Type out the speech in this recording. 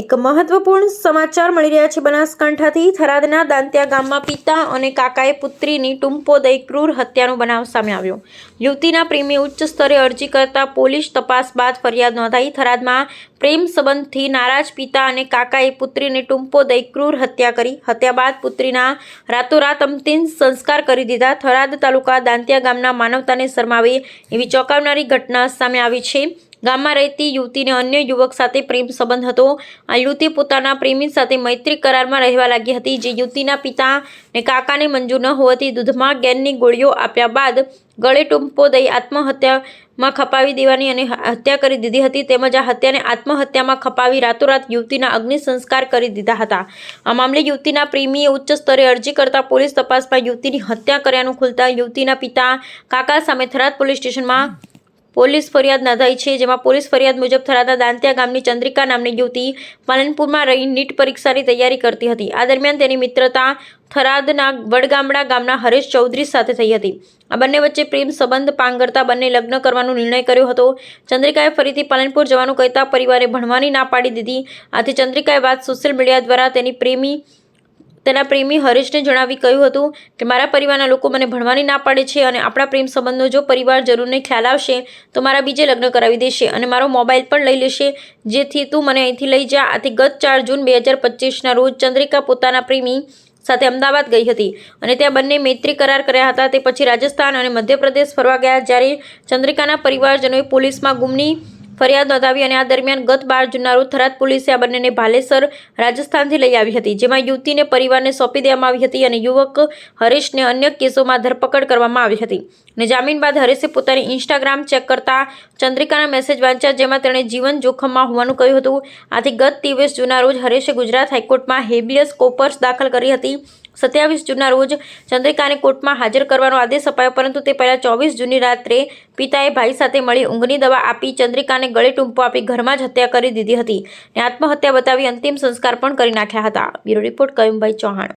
એક મહત્વપૂર્ણ સમાચાર મળી રહ્યા છે બનાસકાંઠાથી. થરાદના દાંત્યા ગામમાં પિતા અને કાકાએ પુત્રીની ટૂંપો દઈ ક્રૂર હત્યાનો બનાવ સામે આવ્યો. યુવતીના પ્રેમી ઉચ્ચ સ્તરે અરજી કરતા પોલીસ તપાસ બાદ ફરિયાદ નોંધાઈ. થરાદમાં પ્રેમ સંબંધથી નારાજ પિતા અને કાકાએ પુત્રીને ટૂંપો દઈ ક્રૂર હત્યા કરી. હત્યા બાદ પુત્રીના રાતોરાત અંતિમ સંસ્કાર કરી દીધા. થરાદ તાલુકા દાંત્યા ગામના માનવતાને શરમાવી એવી ચોંકાવનારી ઘટના સામે આવી છે. ગામમાં રહેતી યુવતીને અન્ય યુવક સાથે પ્રેમ સંબંધ હતો. આ યુવતી પોતાના પ્રેમી સાથે મૈત્રી કરારમાં રહેવા લાગી હતી, જે યુવતીના પિતા ને કાકાને મંજૂર ન હોવાથી દૂધમાં ગેનની ગોળીઓ આપ્યા બાદ ગળે ટૂંપો દઈ આત્મહત્યામાં ખપાવી દેવાની અને હત્યા કરી દીધી હતી. તેમજ આ હત્યાને આત્મહત્યામાં ખપાવી રાતોરાત યુવતીના અગ્નિ સંસ્કાર કરી દીધા હતા. આ મામલે યુવતીના પ્રેમીએ ઉચ્ચ સ્તરે અરજી કરતા પોલીસ તપાસમાં યુવતીની હત્યા કર્યાનું ખુલતા યુવતીના પિતા કાકા સામે થરાદ પોલીસ સ્ટેશનમાં પોલીસ ફરિયાદ નોંધાઈ છે, જેમાં પોલીસ ફરિયાદ મુજબ થરાદા દાંતિયા ગામની ચંદ્રિકા નામની યુવતી પાલનપુરમાં રહી નીટ પરીક્ષાની તૈયારી કરતી હતી. આ દરમિયાન તેની મિત્રતા થરાદના વડગામડા ગામના હરેશ ચૌધરી સાથે થઈ હતી. આ બંને વચ્ચે પ્રેમ સંબંધ પાંગરતા બંને લગ્ન કરવાનો નિર્ણય કર્યો હતો. ચંદ્રિકાએ ફરીથી પાલનપુર જવાનું કહેતા પરિવારે ભણવાની ના પાડી દીધી. આથી ચંદ્રિકાએ વાત સોશિયલ મીડિયા દ્વારા તેની પ્રેમી તેના પ્રેમી હરેશને જણાવી કહ્યું હતું કે, મારા પરિવારના લોકો મને ભણવાની ના પાડે છે અને આપણા પ્રેમ સંબંધનો જો પરિવાર જરૂરને ખ્યાલ આવશે, તો મારા બીજે લગ્ન કરાવી દેશે અને મારો મોબાઈલ પણ લઈ લેશે. જેથી તું મને અહીંથી લઈ જા. આથી ગત ચાર જૂન બે હજાર પચીસના રોજ ચંદ્રિકા પોતાના પ્રેમી સાથે અમદાવાદ ગઈ હતી અને ત્યાં બંને મૈત્રી કરાર કર્યા હતા. તે પછી રાજસ્થાન અને મધ્યપ્રદેશ ફરવા ગયા. જ્યારે ચંદ્રિકાના પરિવારજનોએ પોલીસમાં ગુમની ફરિયાદ નોંધાવી અને આ દરમિયાન ગત બાર જૂનના રોજ થરાદ પોલીસે આ બંનેને ભાલેસર રાજસ્થાનથી લઈ આવી હતી, જેમાં યુવતીને પરિવારને સોંપી દેવામાં આવી હતી અને યુવક હરેશને અન્ય કેસોમાં ધરપકડ કરવામાં આવી હતી. અને જામીન બાદ હરેશે પોતાની ઇન્સ્ટાગ્રામ ચેક કરતા ચંદ્રિકાના મેસેજ વાંચ્યા, જેમાં તેણે જીવન જોખમમાં હોવાનું કહ્યું હતું. આથી ગત ત્રેવીસ જૂના રોજ હરેશે ગુજરાત હાઈકોર્ટમાં હેબિયસ કોપર્સ દાખલ કરી હતી. સત્યાવીસ જૂનના રોજ ચંદ્રિકાને કોર્ટમાં હાજર કરવાનો આદેશ અપાયો, પરંતુ તે પહેલાં ચોવીસ જૂનની રાત્રે પિતાએ ભાઈ સાથે મળી ઊંઘની દવા આપી ચંદ્રિકાને ગળે ટૂંપો આપી ઘરમાં જ હત્યા કરી દીધી હતી અને આત્મહત્યા બતાવી અંતિમ સંસ્કાર પણ કરી નાખ્યા હતા. Bureau report Qayumbhai Chauhan.